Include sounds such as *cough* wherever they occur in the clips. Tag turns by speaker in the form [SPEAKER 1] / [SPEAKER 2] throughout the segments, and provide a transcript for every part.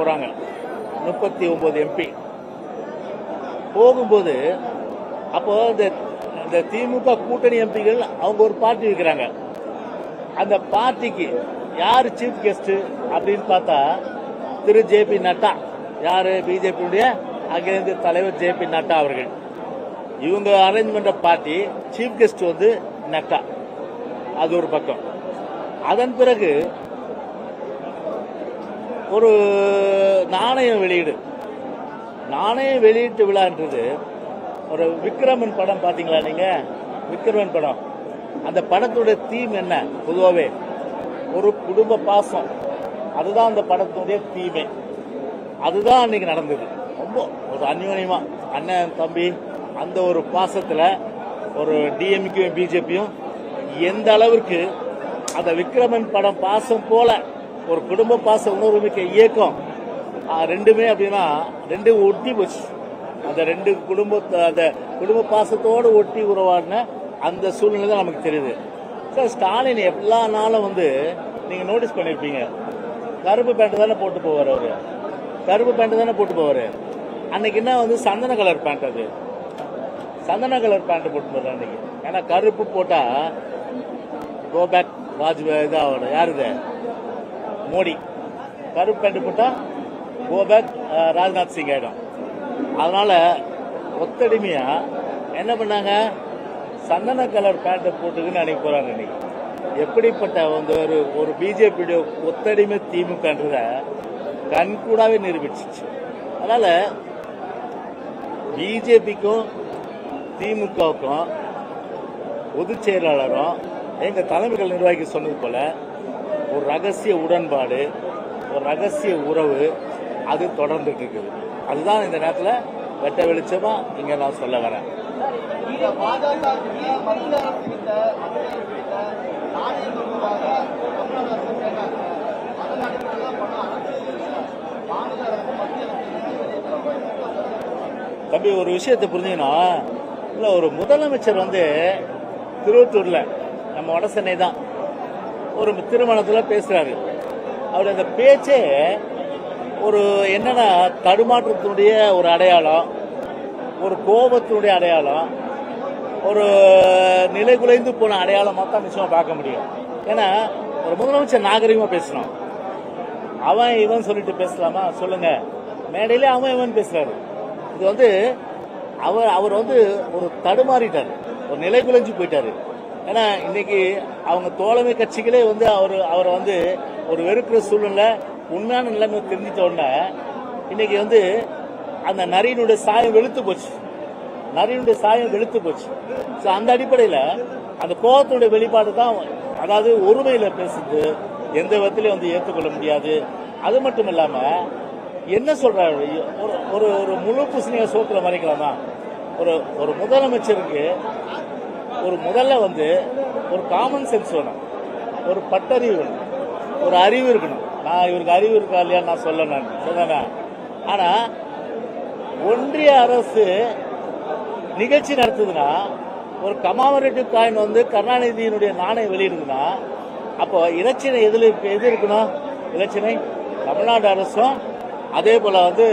[SPEAKER 1] போறாங்க. முப்பத்தி ஒன்பது எம்பி போகும்போது அப்போ இந்த இந்த திமுக கூட்டணி எம்பிகள் அவங்க ஒரு பார்ட்டி இருக்கிறாங்க. அந்த பார்ட்டிக்கு யார் சீஃப் கெஸ்ட் அப்படின்னு பார்த்தா திரு ஜே பி நட்டா. யாரு? பிஜேபியுடைய அகில தலைவர் ஜே பி நட்டா அவர்கள். இவங்க அரேஞ்ச் பண்ற பார்ட்டி சீஃப் கெஸ்ட் வந்து நட்டா. அது ஒரு பக்கம். அதன் பிறகு ஒரு நாணயம் வெளியீடு. நாணய வெளியீட்டு விழான்றது ஒரு விக்ரமன் படம் பார்த்தீங்களா நீங்க? விக்ரமன் படம். அந்த படத்துடைய தீம் என்ன? பொதுவாகவே ஒரு குடும்ப பாசம். அதுதான் அந்த படத்துடைய தீமே அதுதான் அன்னைக்கு நடந்தது. ரொம்ப ஒரு அந்யோன்யமா அண்ணன் தம்பி அந்த ஒரு பாசத்துல ஒரு டிஎம்கேயும் பிஜேபியும் எந்த அளவிற்கு அந்த விக்ரமன் படம் பாசம் போல ஒரு குடும்ப பாச உணர்வு மிக்க இயக்கம் ரெண்டுமே அப்படின்னா ரெண்டும் ஒட்டி போச்சு. அந்த ரெண்டு குடும்ப அந்த குடும்ப பாசத்தோடு ஒட்டி உறவாடின அந்த சூழ்நிலை தான் நமக்கு தெரியுது. சார் ஸ்டாலின் எல்லா நாளும் வந்து நீங்கள் நோட்டீஸ் பண்ணியிருப்பீங்க கருப்பு பேண்ட் தானே போட்டு போவார் அவர். கருப்பு பேண்ட் தானே போட்டு போவார். அன்னைக்கு என்ன வந்து சந்தன கலர் பேண்ட் அது. சந்தன கலர் பேண்ட் போட்டு போறாரு அன்னைக்கு. ஏன்னா கருப்பு போட்டால் கோ பேக் வாஜ்பாய் இதாகணும். யார் இது? மோடி. கருப்பு பேண்ட் போட்டா கோபேக் ராஜ்நாத் சிங் ஆயிடும். அதனால ஒத்தடிமையா என்ன பண்ணாங்க? சந்தன கலர் பேண்ட்டை போட்டுக்குன்னு அன்றைக்கி போறாங்க இன்னைக்கு. எப்படிப்பட்ட வந்து ஒரு ஒரு பிஜேபியுடைய ஒத்தடிமை திமுகன்றத கண்கூடாவே நிரூபிச்சிச்சு. அதனால பிஜேபிக்கும் திமுகவுக்கும் பொதுச் செயலாளரும் எங்க தலைமைகள் நிர்வாகி சொன்னது போல ஒரு ரகசிய உடன்பாடு ஒரு ரகசிய உறவு அது தொடர்ந்துட்டு இருக்குது அதுதான் இந்த நேரத்தில் வெட்ட வெளிச்சமா இங்க நான் சொல்ல வரேன். தம்பி ஒரு விஷயத்தை புரிஞ்சுக்கணும். இல்ல ஒரு முதலமைச்சர் வந்து திருவத்தூர்ல நம்ம வட சென்னை தான். ஒரு திருமணத்தில் பேசுறாரு. அவர் அந்த பேச்சே ஒரு என்னன்னா தடுமாற்றத்தினுடைய ஒரு அடையாளம் ஒரு கோபத்தினுடைய அடையாளம் ஒரு நிலை குலைந்து போன அடையாளமாக தான் நிச்சயமாக பார்க்க முடியும். ஏன்னா ஒரு முதலமைச்சர் நாகரிகமாக பேசணும். அவன் இவன் சொல்லிட்டு பேசலாமா? சொல்லுங்க. மேடையில அவன் இவன் பேசுறாரு. இது வந்து அவர் அவர் வந்து ஒரு தடுமாறிட்டார். ஒரு நிலை குலைஞ்சு போயிட்டாரு. ஏன்னா இன்னைக்கு அவங்க தோழமை கட்சிகளே வந்து அவர் அவரை வந்து ஒரு வெறுக்கிற சூழ்நிலை உண்மையான நிலைமை தெரிஞ்ச உடனே இன்னைக்கு வந்து அந்த நரியினுடைய சாயம் வெளுத்து போச்சு. நரியினுடைய சாயம் வெளுத்து போச்சு. ஸோ அந்த அடிப்படையில் அந்த கோபத்தினுடைய வெளிப்பாடு தான் அதாவது ஒருமையில் பேசுது எந்த விதத்திலையும் வந்து ஏற்றுக்கொள்ள முடியாது. அது மட்டும் இல்லாமல் என்ன சொல்கிறாரு ஒரு ஒரு ஒரு முழு பூசணிய சோத்துல மறைக்கலாமா? ஒரு ஒரு முதலமைச்சருக்கு ஒரு முதல்ல வந்து ஒரு காமன் சென்ஸ் வேணும். ஒரு பட்டறிவு வேணும். ஒரு அறிவு இருக்கணும். நான் இவருக்கு அறிவு இருக்கா இல்லையா நான் சொல்ல நான். சொன்னேன். ஆனா ஒன்றிய அரசு நிகழ்ச்சி நடத்துதுன்னா ஒரு கமாமரேட்டிவ் காயின் வந்து கருணாநிதியினுடைய நாணயம் வெளியிடுதுன்னா அப்போ இலச்சினை எதில் எது இருக்கணும்? இலச்சினை தமிழ்நாடு அரசும் அதே போல வந்து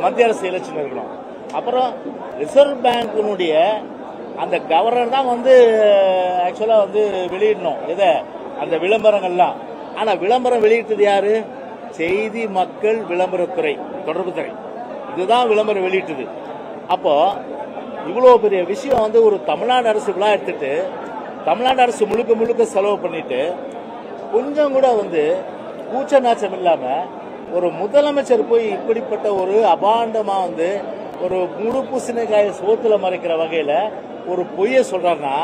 [SPEAKER 1] மத்திய அரசு இலச்சினை இருக்கணும். அப்புறம் ரிசர்வ் பேங்கினுடைய அந்த கவர்னர் தான் வந்து ஆக்சுவலாக வந்து வெளியிடணும். எதை? அந்த விளம்பரங்கள்லாம். ஆனால் விளம்பரம் வெளியிட்டது யாரு? செய்தி மக்கள் விளம்பரத்துறை தொடர்புத்துறை இதுதான் விளம்பரம் வெளியிட்டது. அப்போ இவ்வளோ பெரிய விஷயம் வந்து ஒரு தமிழ்நாடு அரசு விழா எடுத்துட்டு தமிழ்நாடு அரசு முழுக்க முழுக்க செலவு பண்ணிட்டு கொஞ்சம் கூட வந்து கூச்ச நாச்சம் இல்லாமல் ஒரு முதலமைச்சர் போய் இப்படிப்பட்ட ஒரு அபாண்டமாக வந்து ஒரு முழு பூசணிக்காய சோத்துல மறைக்கிற வகையில ஒரு பொய்யை சொல்றாருன்னா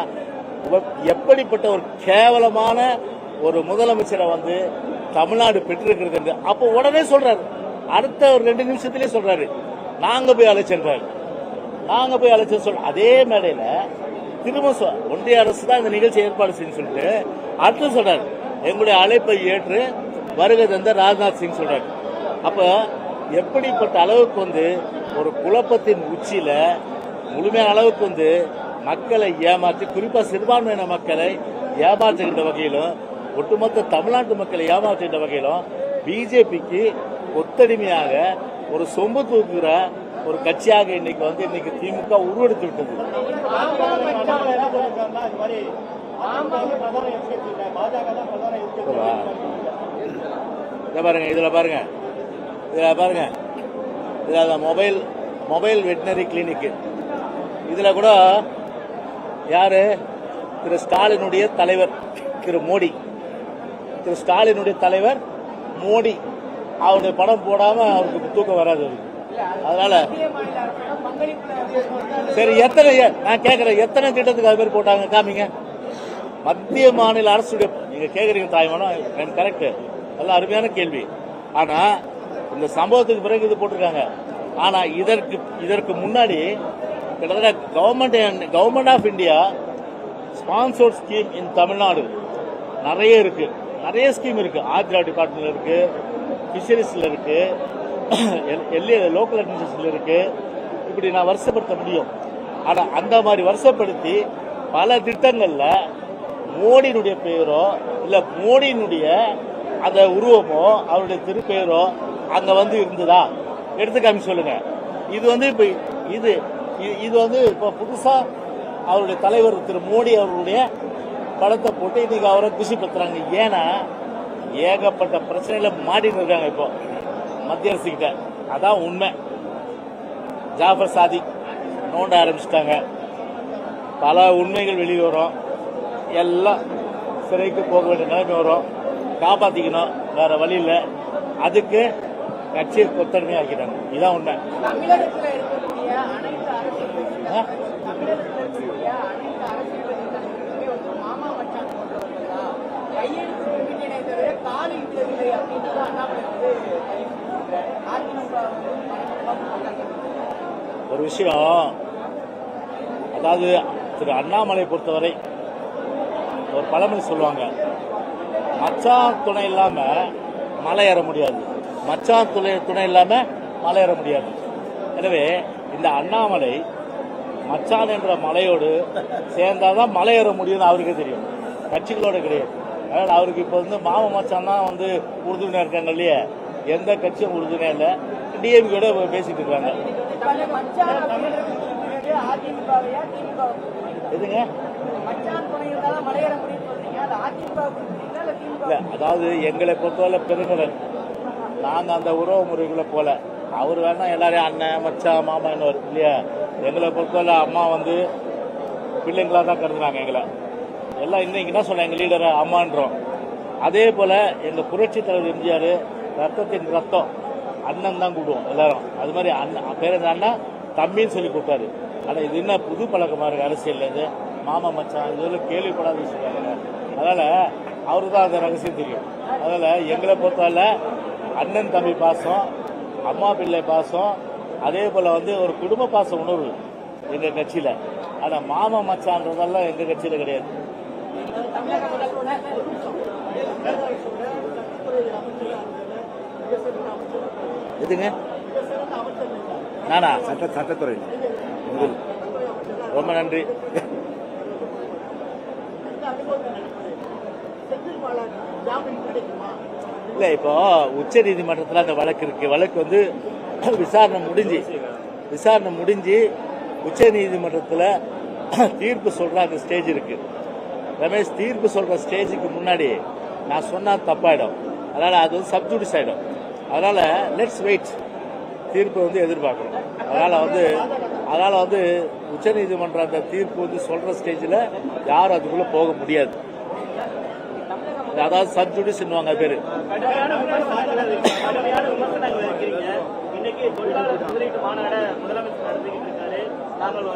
[SPEAKER 1] எப்படிப்பட்ட ஒரு கேவலமான ஒரு முதலமைச்சரை வந்து தமிழ்நாடு பெற்றிருக்கிறது என்று அப்போ உடனே சொல்றாரு. அடுத்த ஒரு ரெண்டு நிமிஷத்திலே சொல்றாரு. நாங்க போய் அழைச்சென்றாரு. நாங்க போய் அழைச்சு சொல் அதே மேடையில திரும்ப ஒன்றிய அரசு தான் இந்த நிகழ்ச்சி ஏற்பாடு செய்யும் சொல்லிட்டு அடுத்து சொல்றாரு. எங்களுடைய அழைப்பை ஏற்று வருகை தந்த ராஜ்நாத் சிங் சொல்றாரு. அப்ப எப்படிப்பட்ட அளவுக்கு வந்து ஒரு குழப்பத்தின் உச்சியில முழுமையான அளவுக்கு வந்து மக்களை ஏமாற்றி குறிப்பா சிறுபான்மையின மக்களை ஏமாற்றுகின்ற வகையிலும் ஒட்டுமொத்த தமிழ்நாட்டு மக்களை ஏமாற்றுகின்ற வகையிலும் பிஜேபிக்கு ஒத்தடிமையாக ஒரு சொம்பு தூக்குகிற ஒரு கட்சியாக இன்னைக்கு வந்து இன்னைக்கு திமுக உருவெடுத்து விட்டது. இதை பாருங்க இதுல பாருங்க இதுல பாருங்க. இதுல மொபைல் மொபைல் வெட்டினரி கிளினிக் இதுல கூட யாரு? திரு ஸ்டாலினுடைய தலைவர் திரு மோடி. திரு ஸ்டாலினுடைய தலைவர் மோடி. அவருடைய படம் போடாம அவருக்கு தூக்கம் வராது அவருக்கு. அதனால சரி எத்தனை நான் கேட்கறேன் எத்தனை திட்டத்துக்கு அது மாதிரி போட்டாங்க காமிங்க. மத்திய மாநில அரசுடைய நீங்க கேக்குறீங்க தாய்மானம் எனக்கு கரெக்ட் நல்ல அருமையான கேள்வி. ஆனா இந்த சம்பவத்துக்கு பிறகு இது போட்டிருக்காங்க. ஆனா இதற்கு இதற்கு முன்னாடி கிட்டத்தட்ட government government of India sponsor scheme in Tamil Nadu நிறைய இருக்கு. நிறைய ஸ்கீம் இருக்கு. ஆத்ரா டிபார்ட்மெண்ட்ல இருக்கு ஃபிஷரிஸ்ல இருக்கு எல்ஏ லோக்கல் அட்மினிஸ்ட்ரேஷன்ல இருக்கு. இப்படி நான் வருஷப்படுத்த முடியும். ஆனால் அந்த மாதிரி வருஷப்படுத்தி பல திட்டங்களில் மோடியினுடைய பெயரோ இல்லை மோடியினுடைய அந்த உருவமோ அவருடைய திருப்பெயரோ அங்கே வந்து இருந்ததா? எடுத்து காமி சொல்லுங்க. இது வந்து இப்போ இது இது- இது வந்து இப்போ புதுசாக அவருடைய தலைவர் திரு மோடி அவர்களுடைய படத்தை போட்டு இன்னைக்கு அவரை குஷிப்படுத்துறாங்க ஏன்னா ஏகப்பட்ட பிரச்சனையில மாட்டிட்டு இருக்காங்க இப்போ மத்திய அரசு கிட்ட. அதான் உண்மை. ஜாஃபர் சாதிக் நோண்ட ஆரம்பிச்சிட்டாங்க. பல உண்மைகள் வெளியே வரும். எல்லாம் சிறைக்கு போக வேண்டிய நிலைமை வரும். காப்பாத்திக்கணும். வேற வழி இல்லை. அதுக்கு கட்சியை கொத்தடிமை ஆக்கிட்டாங்க இதான் உண்மை. ஒரு விஷயம். அதாவது திரு அண்ணாமலை பொறுத்தவரை ஒரு பழமொழி சொல்லுவாங்க. மச்சான் துணை இல்லாம மலை ஏற முடியாது. மச்சான் துணை துணை இல்லாம மலை ஏற முடியாது. எனவே இந்த அண்ணாமலை மச்சான் என்ற மலையோடு சேர்ந்தாதான் மலை ஏற முடியும்னு அவருக்கே தெரியும். கட்சிகளோட கிடையாது. அதனால் அவருக்கு இப்போ வந்து மாம மச்சான் தான் வந்து உறுதுணையாக இருக்காங்க இல்லையா? எந்த கட்சியும் உறுதுணையாக இல்லை. டிஎம்கேட பேசிட்டு இருக்காங்க. எதுங்க?
[SPEAKER 2] இல்லை
[SPEAKER 1] அதாவது எங்களை பொறுத்தவரை பெருங்கடன் நாங்கள் அந்த உறவு முறைகளை போல. அவர் வேணா எல்லாரையும் அண்ணன் மச்சான் மாமான்னு இல்லையா? எங்களை பொறுத்தவரை அம்மா வந்து பிள்ளைங்களா தான் கருதுனாங்க எங்களை. எல்லாம் இன்னைக்கு என்ன சொல்ல எங்கள் லீடரை அம்மான்றோம். அதே போல எங்க புரட்சி தலைவர் எம்ஜிஆர் ரத்தத்தின் ரத்தம் அண்ணன் தான் கூடுவோம் எல்லாரும். அது மாதிரி அண்ணன் பேர் என்ன அண்ணா? தம்பின்னு சொல்லி கூப்பிட்டாரு. ஆனால் இது என்ன புது பழக்கமாக இருக்குது அரசியல்ல இது? மாமா மச்சான் இதெல்லாம் கேள்விப்படாத விஷயம் அதனால் அவருக்கு தான் அந்த ரகசியம் தெரியும். அதனால் எங்களை பொறுத்தவரை அண்ணன் தம்பி பாசம். அம்மா பிள்ளை பாசம் அதே போல வந்து ஒரு குடும்ப பாச உணர்வு எங்க கட்சியில. ஆனா மாமா மச்சான்றதெல்லாம் எங்க கட்சியில கிடையாது. எதுங்க? நானா?
[SPEAKER 3] சட்ட சட்டத்துறை.
[SPEAKER 1] ரொம்ப நன்றி. இல்லை இப்போ உச்ச நீதிமன்றத்தில் அந்த வழக்கு இருக்கு. வழக்கு வந்து *clears throat* விசாரணை முடிஞ்சு விசாரணை முடிஞ்சு உச்ச நீதிமன்றத்தில் *clears throat* தீர்ப்பு சொல்கிற அந்த ஸ்டேஜ் இருக்கு. ரமேஷ் தீர்ப்பு சொல்கிற ஸ்டேஜுக்கு முன்னாடி நான் சொன்னால் தப்பாயிடும். அதனால் அது வந்து சப்ஜூடிஸ் ஆகிடும் அதனால் லெட்ஸ் வெயிட் தீர்ப்பு வந்து எதிர்பார்க்கணும். அதனால் வந்து அதனால் வந்து உச்சநீதிமன்ற அந்த தீர்ப்பு வந்து சொல்கிற ஸ்டேஜில் யாரும் அதுக்குள்ளே போக முடியாது. அதாவது பேரு.
[SPEAKER 4] நடத்திக்கிட்டு இருக்காரு. நாங்கள்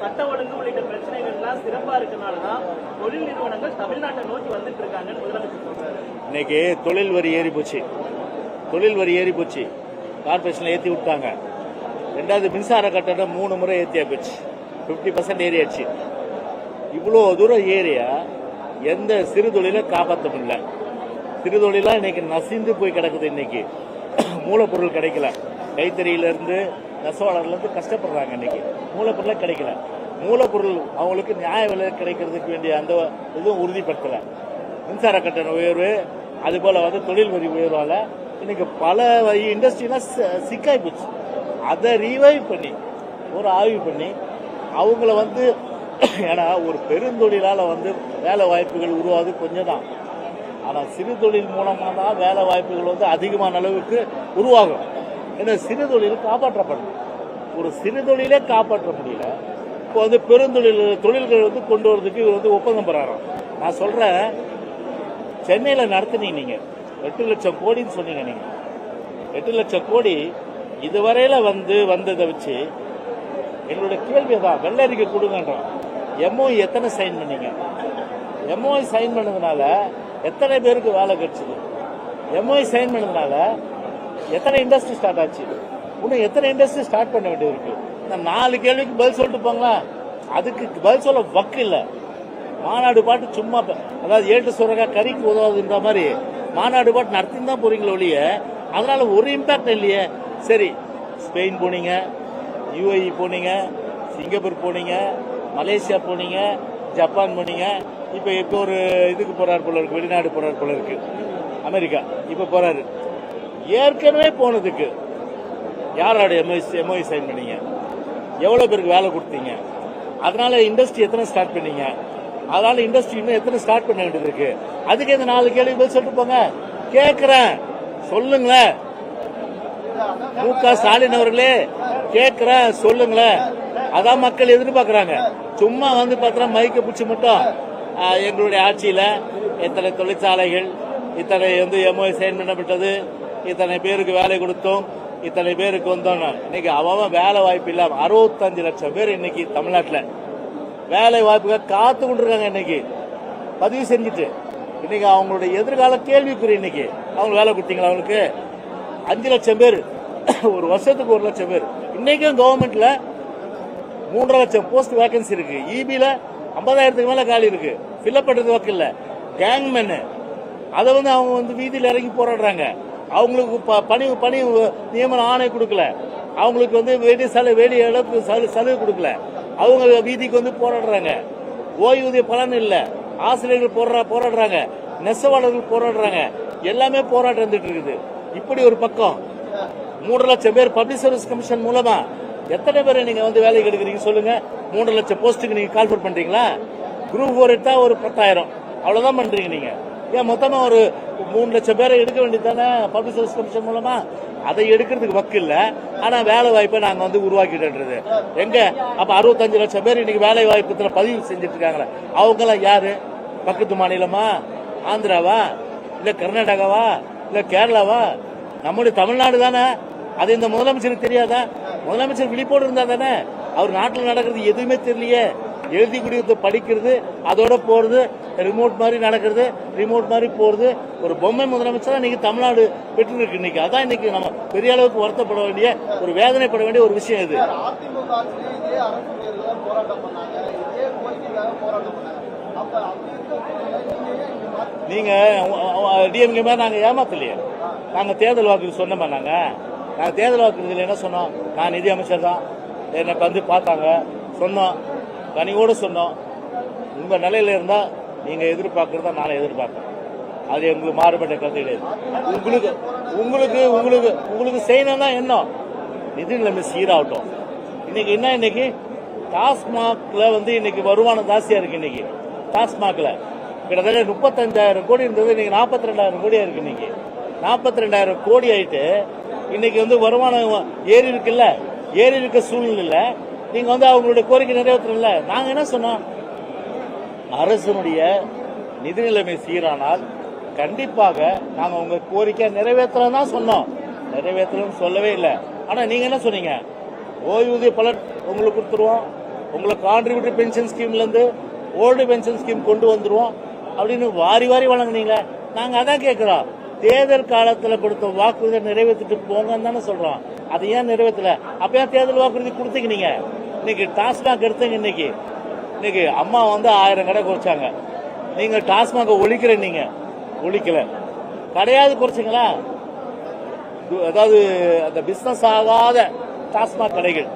[SPEAKER 4] சட்ட ஒழுங்கு உள்ளிட்ட பிரச்சனைகள் எல்லாம் சிறப்பா இருக்கனாலதான் தொழில் நிறுவனங்கள் தமிழ்நாட்டை நோக்கி வந்துட்டு இருக்காங்கன்னு முதலமைச்சர் சொல்றாரு.
[SPEAKER 1] இன்னைக்கு தொழில் வரி ஏறி போச்சு. தொழில் வரி ஏறி போச்சு. கார்பரேஷன்ல ஏத்தி விட்டாங்க. ரெண்டாவது மின்சார கட்டணம் மூணு முறை ஏத்தியா போச்சு. பிப்டி பர்சன்ட் ஏறியாச்சு. இவ்வளோ தூரம் ஏறியா? எந்த சிறு தொழிலை காப்பாற்ற முடியல. சிறு தொழிலாம் இன்னைக்கு நசிந்து போய் கிடக்குது இன்னைக்கு. *clears throat* மூலப்பொருள் கிடைக்கல. கைத்தறியிலேருந்து நெசவாளர்லேருந்து கஷ்டப்படுறாங்க இன்னைக்கு. மூலப்பொருளே கிடைக்கல. மூலப்பொருள் அவங்களுக்கு நியாய விலை கிடைக்கிறதுக்கு வேண்டிய அந்த இதுவும் உறுதிப்படுத்தலை. மின்சார கட்டண உயர்வு அதுபோல் வந்து தொழில் வரி உயர்வால் இன்னைக்கு பல இண்டஸ்ட்ரியெலாம் சிக்காய் போச்சு. அதை ரீவைவ் பண்ணி ஒரு ஆய்வு பண்ணி அவங்கள வந்து ஏன்னா ஒரு பெருந்தொழிலால் வந்து வேலை வாய்ப்புகள் உருவாது கொஞ்சம் தான் ஆனால் சிறு தொழில் மூலமாக தான் வேலை வாய்ப்புகள் வந்து அதிகமான அளவுக்கு உருவாகும். ஏன்னா சிறு தொழில் காப்பாற்றப்படும் ஒரு சிறு தொழிலே காப்பாற்ற முடியல இப்போ வந்து பெருந்தொழில் தொழில்கள் வந்து கொண்டு வரதுக்கு இவர் வந்து ஒப்பந்தம் பெறாராம் நான் சொல்கிறேன் சென்னையில் நடத்துனீங்க நீங்கள் எட்டு லட்சம் கோடின்னு சொன்னீங்க நீங்கள் எட்டு லட்சம் கோடி இதுவரையில் வந்து வந்ததை வச்சு எங்களுடைய கேள்வி தான் வெள்ளரிக்கை கொடுங்கன்றோம் எம்ஓஐ எத்தனை சைன் பண்ணீங்க? எம்ஓஐ சைன் பண்ணதுனால எத்தனை பேருக்கு வேலை கிடைச்சிது? எம்ஓஐ சைன் பண்ணதுனால எத்தனை இண்டஸ்ட்ரி ஸ்டார்ட் ஆச்சு? இன்னும் எத்தனை இண்டஸ்ட்ரி ஸ்டார்ட் பண்ண வேண்டியது இருக்கு இந்த நாலு கேள்விக்கு பதில் சொல்லிட்டு போங்களா? அதுக்கு பதில் சொல்ல வக்கு இல்லை. மாநாடு பாட்டு சும்மா அதாவது ஏட்டு சுரகா கறிக்கு உதவாதுன்ற மாதிரி மாநாடு பாட்டு நடத்தி தான் போறீங்களே ஒழிய அதனால ஒரு இம்பாக்ட் இல்லையே. சரி ஸ்பெயின் போனீங்க யூஏஇ போனீங்க சிங்கப்பூர் போனீங்க மலேசியா போனீங்க ஜப்பான் போனீங்க இப்போ இப்போ ஒரு இதுக்கு போறாரு போல இருக்கு வெளிநாடு போறாரு போல இருக்கு. அமெரிக்கா இப்போ போறாரு. ஏற்கனவே போனதுக்கு யாரோட எம்ஐ எம்ஐ சைன் பண்ணீங்க? எவ்வளோ பேருக்கு வேலை கொடுத்தீங்க? அதனால இண்டஸ்ட்ரி எத்தனை ஸ்டார்ட் பண்ணீங்க? அதனால இண்டஸ்ட்ரி இன்னும் எத்தனை ஸ்டார்ட் பண்ண வேண்டியது இருக்கு? அதுக்கு இந்த நாலு கேள்வி பதில் சொல்லிட்டு போங்க. கேட்குறேன் சொல்லுங்களேன். மு க ஸ்டாலின் அவர்களே கேட்கிறேன் சொல்லுங்களேன். அதான் மக்கள் எதிர்பார்க்கறாங்க. சும்மா வந்து பார்த்தா மைக்க பிடிச்சி மட்டும் எங்களுடைய ஆட்சியில இத்தனை தொழிற்சாலைகள் இத்தனை வந்து எம்ஓஐ சைன் பண்ணப்பட்டது இத்தனை பேருக்கு வேலை கொடுத்தோம் இத்தனை பேருக்கு வந்தோம். இன்னைக்கு அவன் வேலை வாய்ப்பு இல்லாம அறுபத்தஞ்சு லட்சம் பேர் இன்னைக்கு தமிழ்நாட்டில். வேலை வாய்ப்புகள் காத்து கொண்டிருக்காங்க இன்னைக்கு. பதிவு செஞ்சுட்டு. இன்னைக்கு அவங்களுடைய எதிர்கால கேள்விக்குறி இன்னைக்கு. அவங்க வேலை கொடுத்தீங்களா அவங்களுக்கு? அஞ்சு லட்சம் பேர். ஒரு வருஷத்துக்கு ஒரு லட்சம் பேர். இன்னைக்கும் கவர்மெண்ட்ல மூன்றரை லட்சம் போஸ்ட் வேகன்சி இருக்கு. இபியில ஐம்பதாயிரத்துக்கு மேல காலி இருக்கு. ஃபில்அப் பண்றது ஒர்க் இல்ல. கேங்மேன் அதை வந்து அவங்க வந்து வீதியில் இறங்கி போராடுறாங்க. அவங்களுக்கு ப- பணி பணி நியமன ஆணை கொடுக்கல. அவங்களுக்கு வந்து வேண்டிய சலு வேண்டிய அளவுக்கு சலு- சலுகை கொடுக்கல. அவங்க வீதிக்கு வந்து போராடுறாங்க. ஓய்வூதிய பலன் இல்லை. ஆசிரியர்கள் போரா போராடுறாங்க. நெசவாளர்கள் போராடுறாங்க. எல்லாமே போராட்டம் இருந்துட்டு இருக்குது. இப்படி ஒரு பக்கம். மூன்று லட்சம் பேர் பப்ளிக் சர்வீஸ் கமிஷன் மூலமா எத்தனை பேரை நீங்க வந்து வேலைக்கு எடுக்கிறீங்க சொல்லுங்க. மூன்று லட்சம் போஸ்ட்டுக்கு நீங்க கால்ஃபர் பண்றீங்களா? குரூப் ஃபோர் எடுத்தால் ஒரு பத்தாயிரம். அவ்வளோதான் பண்றீங்க நீங்க. ஏன் மொத்தமாக ஒரு மூணு லட்சம் பேரை எடுக்க வேண்டியது தானே பப்ளிக் சர்வீஸ் கமிஷன் மூலமா? அதை எடுக்கிறதுக்கு வக்கு இல்லை. ஆனால் வேலை வாய்ப்பை நாங்கள் வந்து உருவாக்கிட்டுன்றது. எங்க? அப்போ அறுபத்தஞ்சு லட்சம் பேர் இன்னைக்கு வேலை வாய்ப்புல பதிவு செஞ்சுட்டு இருக்காங்களே அவங்க யார்? பக்கத்து மாநிலமா? ஆந்திராவா? இல்லை கர்நாடகாவா? இல்லை கேரளாவா? நம்முடைய தமிழ்நாடு தானே? அது இந்த முதலமைச்சருக்கு தெரியாதா? முதலமைச்சர் விழிப்போடு இருந்தா தானே? அவர் நாட்டில் நடக்கிறது எதுவுமே தெரியலையே. எழுதி குடிக்கிறது படிக்கிறது அதோட போறது ரிமோட் மாதிரி நடக்கிறது ரிமோட் மாதிரி போறது ஒரு பொம்மை முதலமைச்சர் இன்னைக்கு தமிழ்நாடு பெற்று இருக்கு இன்னைக்கு. அதான் இன்னைக்கு நம்ம பெரிய அளவுக்கு வருத்தப்பட வேண்டிய ஒரு வேதனைப்பட வேண்டிய ஒரு விஷயம் இது.
[SPEAKER 5] நீங்க
[SPEAKER 1] டிஎம்கே மாதிரி நாங்க ஏமாத்தலையே. நாங்க தேர்தல் வாக்குறுதி சொன்னோமா நாங்க? நான் தேர்தல் வாக்குறுதியில் என்ன சொன்னோம் நான் நிதி அமைச்சர் தான். என்னை வந்து பார்த்தாங்க. சொன்னோம் கனிவோடு சொன்னோம் உங்கள் நிலையில் இருந்தால் நீங்கள் எதிர்பார்க்கறத நான் எதிர்பார்க்கிறேன் அது எங்களுக்கு மாறுபட்ட கருத்து கிடையாது. உங்களுக்கு உங்களுக்கு உங்களுக்கு உங்களுக்கு செய்யணும்னா என்ன? நிதி நிலைமை சீராகட்டும். இன்னைக்கு என்ன இன்னைக்கு? டாஸ்மாக்ல வந்து இன்னைக்கு வருமானம் ஜாஸ்தியா இருக்கு இன்னைக்கு. டாஸ்மாக்ல. கிட்டத்தட்ட முப்பத்தஞ்சாயிரம் கோடி இருந்தது. இன்னைக்கு நாற்பத்தி ரெண்டாயிரம் கோடியா இருக்கு இன்னைக்கு. நாற்பத்தி ரெண்டாயிரம் கோடி ஆயிட்டு இன்னைக்கு வந்து வருமானம் ஏறி இருக்குல்ல? ஏறி இருக்க சூழ்நிலை நீங்க வந்து அவங்களுடைய கோரிக்கை நிறைவேற்றல நாங்க என்ன சொன்னோம்? அரசனுடைய நிதி நிலைமை சீரானால் கண்டிப்பாக நாங்க உங்க கோரிக்கை நிறைவேற்றலாம் தான் சொன்னோம். நிறைவேற்றலாம் சொல்லவே இல்லை. ஆனா நீங்க என்ன சொன்னீங்க? ஓய்வூதிய பலன் உங்களுக்கு கொடுத்துருவோம். உங்களுக்கு கான்ட்ரிபியூட்டரி பென்ஷன் ஸ்கீம்ல இருந்து ஓல்டு பென்ஷன் ஸ்கீம் கொண்டு வந்துருவோம் அப்படின்னு வாரி வாரி வழங்குனீங்க. நாங்க அதான் கேட்கிறோம் தேர்தல் காலத்தில் கொடுத்த வாக்குறுதியை நிறைவேற்றிட்டு போங்கன்னு தானே சொல்றோம். அதை ஏன் நிறைவேற்றல? அப்ப ஏன் தேர்தல் வாக்குறுதி கொடுத்தீங்க நீங்க? இன்னைக்கு டாஸ்மாக் எடுத்தீங்க இன்னைக்கு. இன்னைக்கு அம்மா வந்து ஆயிரம் கடை குறைச்சாங்க. நீங்க டாஸ்மாக ஒழிக்கிற நீங்க. ஒழிக்கல. கடையாவது குறைச்சிங்களா? அதாவது அந்த பிசினஸ் ஆகாத டாஸ்மாக் கடைகள்.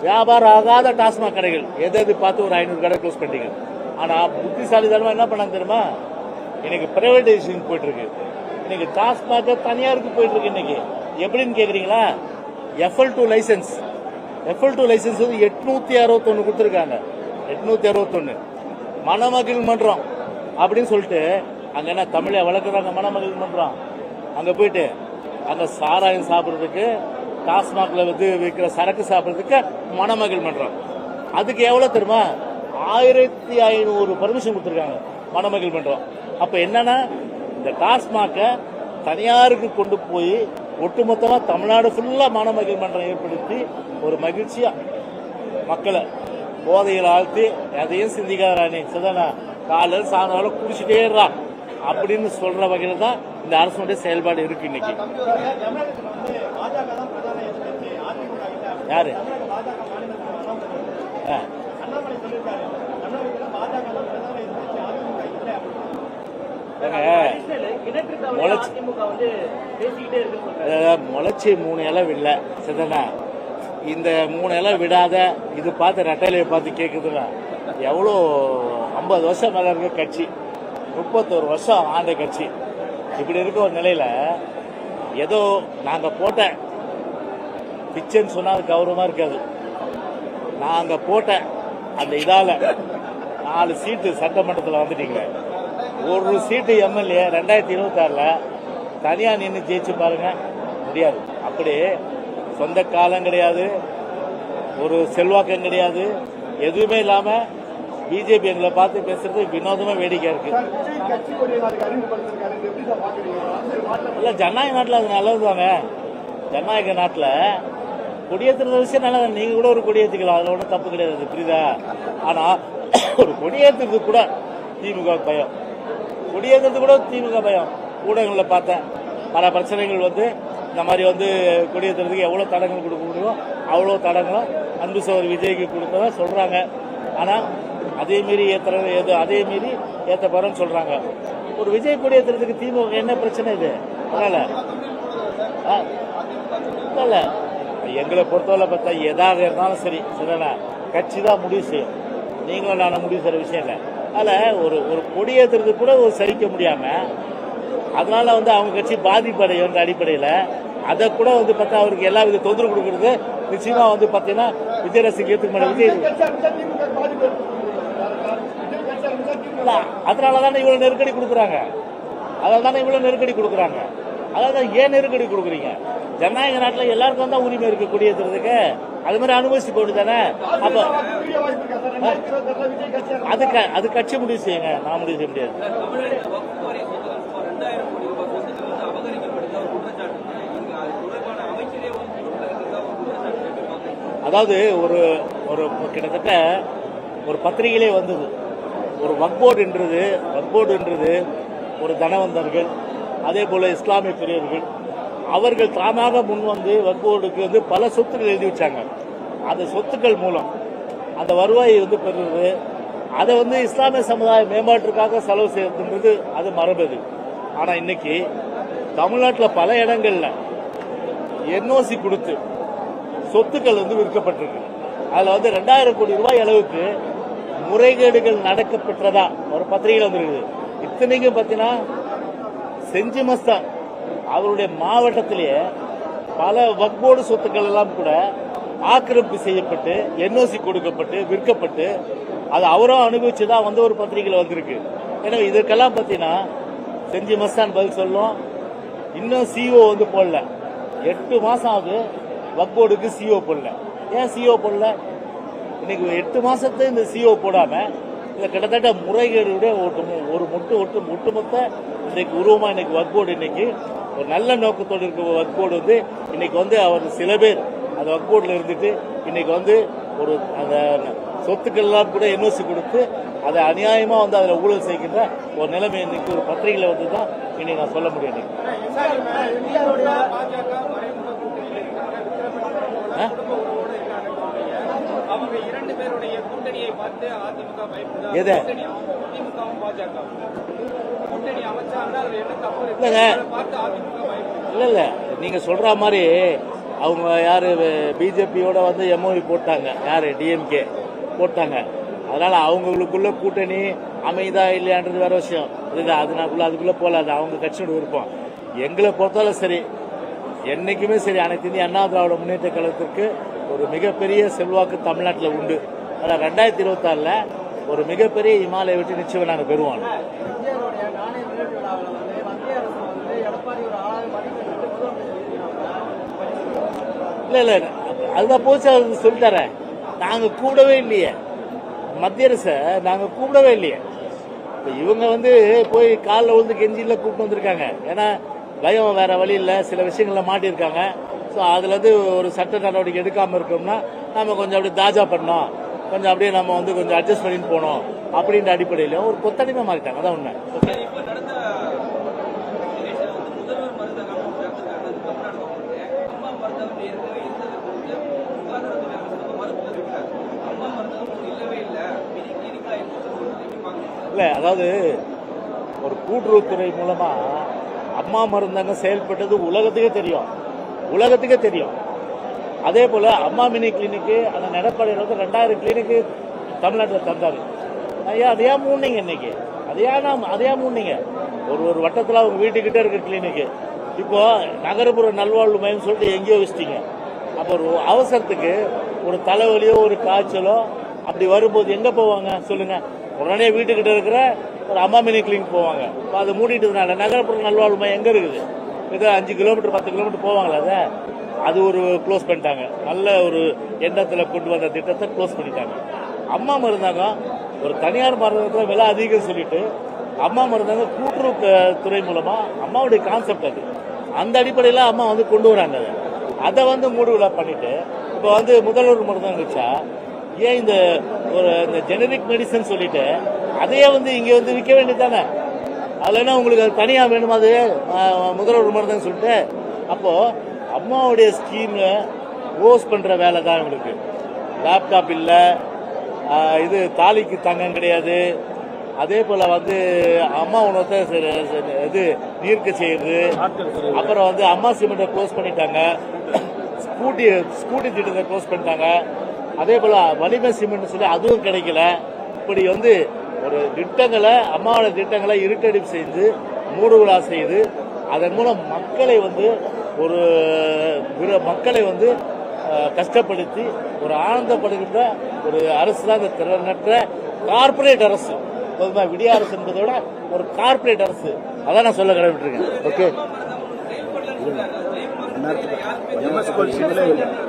[SPEAKER 1] வியாபாரம் ஆகாத டாஸ்மாக் கடைகள். எது எது பார்த்து ஒரு ஐநூறு கடை க்ளோஸ் பண்ணிட்டீங்க. ஆனா புத்திசாலிதனமா என்ன பண்ணாங்க தெரியுமா? இன்னைக்கு பிரைவேடைசேஷன் போயிட்டு இருக்கு. இன்னைக்கு டாஸ்மாக தனியாருக்கு போயிட்டு இருக்கு இன்னைக்கு. எப்படின்னு கேக்குறீங்களா? FL two license FL two license வந்து எட்நூத்தி அறுபத்தொன்னு கொடுத்துருக்காங்க. எட்நூத்தி அறுபத்தொன்னு. மணமகிழ் மன்றம் அப்படின்னு சொல்லிட்டு அங்க என்ன தமிழை வளர்க்குறாங்க மணமகிழ் மன்றம். அங்க போயிட்டு அங்க சாராயம் சாப்பிடுறதுக்கு டாஸ்மாக்ல வந்து விற்கிற சரக்கு சாப்பிடுறதுக்கு மணமகிழ் மன்றம். அதுக்கு எவ்வளவு தெரியுமா? ஆயிரத்தி ஐநூறு பர்மிஷன் கொடுத்துருக்காங்க மணமகிழ் மன்றம். அப்ப என்னன்னா இந்த டாஸ்மாகை தனியாருக்கு கொண்டு போய் ஒட்டுமொத்தமாக தமிழ்நாடு ஃபுல்லாக மணமகிழ் மன்றம் ஏற்படுத்தி ஒரு மகிழ்ச்சியாக மக்களை போதையில் ஆழ்த்தி எதையும் சிந்திக்காதரா ராணி சிதனா காலையில் சாயந்தரம் குடிச்சிட்டே இருறான் அப்படின்னு சொல்ற வகையில் தான் இந்த அரசுடைய செயல்பாடு இருக்கு இன்னைக்கு. யாரு? முளைச்சு- முளைச்சி மூணு இலை விடல. சிதனா இந்த மூணு இலை விடாத இது பார்த்து ரெட்டையிலையை பார்த்து கேட்குதுன்னா எவ்வளோ ஐம்பது வருஷம் மேல இருக்க கட்சி. முப்பத்தோரு வருஷம் ஆண்ட கட்சி. இப்படி இருக்க ஒரு நிலையில ஏதோ நாங்க போட்ட பிச்சைன்னு சொன்னா அது கௌரவமா இருக்காது. நாங்க போட்ட அந்த இதால நாலு சீட்டு சட்டமன்றத்தில் வந்துட்டீங்க ஒரு சீட்டு எம்எல்ஏ ரெண்டாயிரத்தி இருபத்தாறில் தனியா நின்று ஜெயிச்சு பாருங்க. முடியாது. அப்படி சொந்த காலம் கிடையாது. ஒரு செல்வாக்கம் கிடையாது. எதுவுமே இல்லாம பிஜேபி எங்களை பார்த்து பேசுறது வினோதமா வேடிக்கையாக இருக்கு. இல்ல ஜனநாயக நாட்டில் அது நல்லது தானே. ஜனநாயக நாட்டில் கொடியேற்றுறது விஷயம் நல்லா நீங்க கூட ஒரு கொடியேற்றிக்கலாம் அதில் ஒன்றும் தப்பு கிடையாது. புரியுதா? ஆனா ஒரு கொடியேற்றுறது கூட திமுக பயம். கொடியேற்றுறது கூட திமுக பயம். ஊடகங்களில் பார்த்தேன். பல பிரச்சனைகள் வந்து இந்த மாதிரி வந்து கொடியேற்றுறதுக்கு எவ்வளோ தடங்கள் கொடுக்க முடியுமோ அவ்வளோ தடங்களும் அன்பு சோர் விஜய்க்கு கொடுத்தத சொல்கிறாங்க ஆனால் அதே மீறி ஏத்துறது எது அதே மீறி ஏற்ற போறோம்னு சொல்கிறாங்க ஒரு விஜய் கொடியேற்றுறதுக்கு திமுக என்ன பிரச்சனை இது? பரவாயில்ல இல்லை எங்களை பொறுத்தவரை பார்த்தா எதாக இருந்தாலும் சரி சரிண்ணா கட்சி தான் முடிவு செய்யும். நீங்களும் நான் முடிவு செய்கிற விஷயம் இல்லை. அதில் ஒரு ஒரு கொடியேற்றுறது கூட ஒரு சரிக்க முடியாம அதனால வந்து அவங்க கட்சி பாதிப்படையுன்ற அடிப்படையில் அதை கூட வந்து பார்த்தா அவருக்கு எல்லா வித தொந்தரவு கொடுக்கறது நிச்சயமா வந்து பார்த்தீங்கன்னா விஜயரசுக்கு ஏற்றுக்க மாட்டேன் விஜய் அதனால தானே இவ்வளவு நெருக்கடி கொடுக்குறாங்க? அதனால தானே இவ்வளவு நெருக்கடி கொடுக்குறாங்க? அதாவது ஏன் நெருக்கடி கொடுக்குறீங்க? ஜனநாயக நாட்டில் எல்லாருக்கும் தான் உரிமை இருக்கு குடியேற்றுறதுக்கு அது மாதிரி அனுபவிச்சு போட்டு தானே? அப்ப அது அது கட்சி முடிவு செய்யுங்க. நான் முடிவு செய்ய முடியாது. அதாவது ஒரு ஒரு கிட்டத்தட்ட ஒரு பத்திரிகையிலே வந்தது. ஒரு வக்போர்டுன்றது வக்போர்டுன்றது ஒரு தனவந்தர்கள் அதே போல இஸ்லாமிய பெரியவர்கள் அவர்கள் தாமாக முன் வந்து வக்போர்டுக்கு வந்து பல சொத்துக்கள் எழுதி வச்சாங்க. அந்த சொத்துக்கள் மூலம் அந்த வருவாயை வந்து பெறுறது அதை வந்து இஸ்லாமிய சமுதாய மேம்பாட்டிற்காக செலவு செய்யறதுன்றது அது மரபு அது ஆனால் இன்னைக்கு தமிழ்நாட்டில் பல இடங்களில் என்ஓசி கொடுத்து சொத்துக்கள் வந்து விற்கப்பட்டிருக்கு. அதில் வந்து ரெண்டாயிரம் கோடி ரூபாய் அளவுக்கு முறைகேடுகள் நடக்கப்பெற்றதா ஒரு பத்திரிகையில் வந்துருக்குது. இத்தனைக்கும் பார்த்தீங்கன்னா செஞ்சி மஸ்தான் அவருடைய மாவட்டத்திலேயே பல வக்போர்டு சொத்துக்கள் எல்லாம் கூட ஆக்கிரமிப்பு செய்யப்பட்டு என்ஓசி கொடுக்கப்பட்டு விற்கப்பட்டு அது அவரும் அனுபவிச்சுதான் வந்து ஒரு பத்திரிகையில் வந்திருக்கு. எனவே இதற்கெல்லாம் பார்த்தீங்கன்னா செஞ்சி மஸ்தான் பதில் சொல்லும். இன்னும் சிஓ வந்து போடல. எட்டு மாசம் ஆகுது வக்போர்டுக்கு சிஓ போடல. ஏன் சிஓ போடல? இன்னைக்கு எட்டு மாசத்து இந்த சிஓ போடாம இந்த கிட்டத்தட்ட முறைகேடுடைய ஒரு ஒரு முட்டு ஒட்டு ஒட்டுமொத்த இன்னைக்கு உருவமா இன்னைக்கு வக்போர்டு இன்னைக்கு ஒரு நல்ல நோக்கத்தோடு இருக்க வக்போர்டு வந்து இன்னைக்கு வந்து அவர் சில பேர் அந்த வக்போர்டில் இருந்துட்டு இன்னைக்கு வந்து ஒரு அந்த சொத்துக்கள் எல்லாம் கூட என்ஓசி கொடுத்து அதை அநியாயமா வந்து அதில் ஊழல் செய்கின்ற ஒரு நிலைமை இன்னைக்கு ஒரு பத்திரிகையில் வந்து தான் இன்னைக்கு நான் சொல்ல முடியும் இன்னைக்கு. எது? இல்லைங்க. இல்ல இல்ல நீங்க சொல்ற மாதிரி அவங்க யாரு பிஜேபியோட வந்து எம்ஓவி போட்டாங்க. யாரு? டிஎம்கே போட்டாங்க. அதனால அவங்களுக்குள்ள கூட்டணி அமைதா இல்லையான்றது வேற விஷயம். இதுதான் அது நாக்குள்ள அதுக்குள்ள போல அது அவங்க கட்சியோட விருப்பம். எங்களை பொறுத்தவரை சரி. என்னைக்குமே சரி. அனைத்து இந்திய அண்ணா திராவிட முன்னேற்ற கழகத்திற்கு ஒரு மிகப்பெரிய செல்வாக்கு தமிழ்நாட்டில் உண்டு. ஆனால் ரெண்டாயிரத்தி இருபத்தாறில் ஒரு மிகப்பெரிய இமாலய வெற்றி நிச்சயம் நாங்கள் பெறுவோம்
[SPEAKER 5] இந்தியாவுடைய நாணய வெளியீட்டு விழாவில் வந்து மத்திய அரசு வந்து எடப்பாடி ஒரு ஆளாக மதிப்பிட்டு முதலமைச்சர்
[SPEAKER 1] இல்ல இல்ல அதுதான் போச்சு அது சொல்லித்தரேன் நாங்க கூடவே இல்லையே. மத்திய அரசை நாங்க கூப்பிடவே இல்லையே. இப்போ இவங்க வந்து போய் காலில் விழுந்து கெஞ்சியில் கூப்பிட்டு வந்திருக்காங்க. ஏன்னா பயம் வேற வழி இல்லை. சில விஷயங்களில் மாட்டியிருக்காங்க. ஸோ அதுலேருந்து ஒரு சட்ட நடவடிக்கை எடுக்காமல் இருக்கோம்னா நம்ம கொஞ்சம் அப்படியே தாஜா பண்ணோம் கொஞ்சம் அப்படியே நம்ம வந்து கொஞ்சம் அட்ஜஸ்ட் பண்ணிட்டு போனோம் அப்படின்ற அடிப்படையிலையும் ஒரு கொத்தடிமை மாறிட்டாங்க. அதான் உண்மை ஓகே
[SPEAKER 3] இப்ப நடந்த நிகழ்ச்சியில வந்து முதல்வர் மருந்த காப்பீடு சேர்த்துக்காங்க தமிழ்நாடு கவர்மெண்ட் அம்மா மருந்தகம் ஏற்கனவே இருந்தது குறித்து சுகாதாரத்துறை அமைச்சர் மருத்துவர் இருக்கிறார் அம்மா மருந்தகம் இல்லவே இல்லை மினி கிளினிக்கா எப்படி பாக்குறீங்க
[SPEAKER 1] இல்லை அதாவது ஒரு கூட்டுறவுத்துறை மூலமா அம்மா மருந்தகம் செயல்பட்டது உலகத்துக்கே தெரியும். உலகத்துக்கே தெரியும். அதே போல அம்மா மினி கிளினிக்கு அந்த நடப்பாளையில் வந்து ரெண்டாயிரம் கிளினிக்கு தமிழ்நாட்டில் தந்தாரு. ஐயா அதையா மூணுங்க இன்னைக்கு? அதையா நாம் அதையா மூணுங்க ஒரு ஒரு வட்டத்தில் அவங்க வீட்டுக்கிட்டே இருக்க கிளினிக்கு இப்போ நகர்ப்புற நல்வாழ்வு மையம் சொல்லிட்டு எங்கேயோ வச்சிட்டீங்க. அப்போ ஒரு அவசரத்துக்கு ஒரு தலைவலியோ ஒரு காய்ச்சலோ அப்படி வரும்போது எங்க போவாங்க? சொல்லுங்க. உடனே வீட்டுக்கிட்ட இருக்கிற ஒரு அம்மா மினி கிளினிக் போவாங்க. இப்போ அதை மூடிட்டதுனால நகர்ப்புற நல்வாழ்வு மையம் எங்கே இருக்குது? ஏதோ அஞ்சு கிலோமீட்டர் பத்து கிலோமீட்டர் போவாங்களா அதை? அது ஒரு க்ளோஸ் பண்ணிட்டாங்க. நல்ல ஒரு எண்ணத்தில் கொண்டு வந்த திட்டத்தை க்ளோஸ் பண்ணிட்டாங்க. அம்மா மருந்தாங்க ஒரு தனியார் மருந்தகத்தில் விலை அதிகம் சொல்லிட்டு அம்மா மருந்தாங்க கூட்டுறவு துறை மூலமாக அம்மாவுடைய கான்செப்ட் அது. அந்த அடிப்படையில் அம்மா வந்து கொண்டு வராங்க அதை. அதை வந்து மூடுவிழா பண்ணிட்டு இப்போ வந்து முதல்வர் மருந்தகம் வச்சா ஏன் இந்த ஒரு இந்த ஜெனரிக் மெடிசன் சொல்லிட்டு அதையே வந்து இங்கே வந்து விற்க வேண்டியதானே அதுல உங்களுக்கு அது தனியாக வேணுமா அது? முதல்வர் மருந்துன்னு சொல்லிட்டு. அப்போது அம்மாவுடைய ஸ்கீம் ரோஸ் பண்ணுற வேலை தான் இவங்களுக்கு. லேப்டாப் இல்லை இது தாலிக்கு தங்கம் கிடையாது. அதே போல் வந்து அம்மா உணவத்தை இது நீர்க்க செய்யுது. அப்புறம் வந்து அம்மா சிமெண்ட்டை க்ளோஸ் பண்ணிட்டாங்க. ஸ்கூட்டி ஸ்கூட்டி திட்டத்தை க்ளோஸ் பண்ணிட்டாங்க. அதே போல வலிமை சிமெண்ட் சொல்லி அதுவும் கிடைக்கல. இப்படி வந்து ஒரு திட்டங்களை அம்மாவோட திட்டங்களை இருட்டடிப்பு செய்து மூடுவிழா செய்து அதன் மூலம் மக்களை வந்து ஒரு மக்களை வந்து கஷ்டப்படுத்தி ஒரு ஆனந்தப்படுகின்ற ஒரு அரசு தான் இந்த திறனற்ற கார்ப்பரேட் அரசு. பொதுவாக விடிய அரசு என்பதை விட ஒரு கார்ப்பரேட் அரசு. அதான் நான் சொல்ல கடமைப்பட்டிருக்கேன். ஓகே?
[SPEAKER 6] எம்எஸ் கோல் சீட்டில்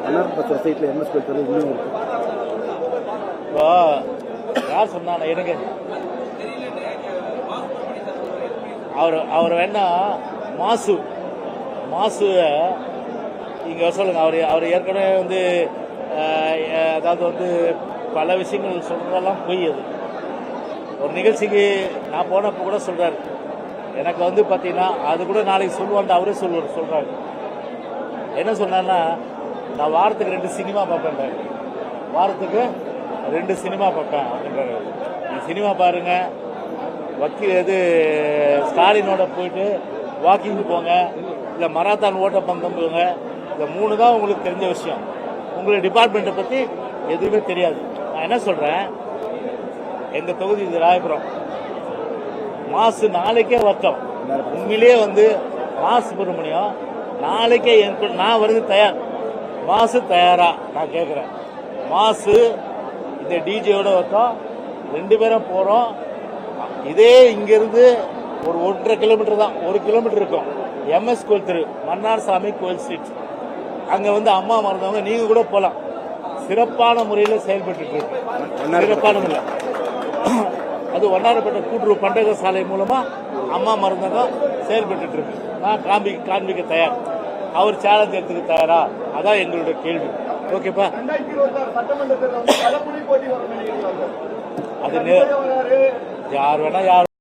[SPEAKER 6] அன்னார்பா சொசைட்டியில் எம்எஸ் கோல் இன்னும் இருக்கு
[SPEAKER 1] இப்போ யார் சொன்னா எனக்கு அவர் அவர் வேணா மாசு மாசு இங்க சொல்லுங்க. அவர் அவர் ஏற்கனவே வந்து அதாவது வந்து பல விஷயங்கள் சொல்கிறதெல்லாம் பொய் அது. ஒரு நிகழ்ச்சிக்கு நான் போனப்போ கூட சொல்கிறாரு எனக்கு வந்து பாத்தீங்கன்னா அது கூட நாளைக்கு சொல்லுவான்ட்டு அவரே சொல்லுவார் சொல்றாரு. என்ன சொன்னான்னா நான் வாரத்துக்கு ரெண்டு சினிமா பார்ப்பேன் வாரத்துக்கு ரெண்டு சினிமா பார்ப்பேன் அப்படின்றாரு. நீ சினிமா பாருங்க. வக்கீல் இது ஸ்டாலினோட போயிட்டு வாக்கிங் போங்க. இல்லை மராத்தான் ஓட்ட பந்தம் போங்க. இந்த மூணு தான் உங்களுக்கு தெரிஞ்ச விஷயம். உங்களுக்கு டிபார்ட்மெண்ட்டை பற்றி எதுவுமே தெரியாது. நான் என்ன சொல்கிறேன் எங்கள் தொகுதி இது ராயபுரம். மாசு நாளைக்கே வர்த்தம். உண்மையிலேயே வந்து மாசு சுப்பிரமணியம் நாளைக்கே என் கூட நான் வருது தயார். மாசு தயாரா? நான் கேட்குறேன் மாசு இந்த டிஜேயோட வட்டம் ரெண்டு பேரும் போகிறோம் இதே இங்கிருந்து ஒரு ஒன்றரை கிலோமீட்டர் தான். ஒரு கிலோமீட்டர் இருக்கும். எம்எஸ் கோயில் தெரு மன்னார் சாமி கோயில் ஸ்ட்ரீட் அங்க வந்து அம்மா மறந்தவங்க நீங்க கூட போலாம். சிறப்பான முறையில் செயல்பட்டு இருக்கு. சிறப்பான முறையில். அது வண்ணாரப்பேட்டை கூட்டுறவு பண்டக சாலை மூலமா அம்மா மருந்தகம் செயல்பட்டு இருக்கு நான் காண்பிக்க காண்பிக்க தயார். அவர் சேலஞ்ச் எடுத்துக்க தயாரா? அதான் எங்களுடைய கேள்வி. ஓகேப்பா? அது யார் வேணா யார்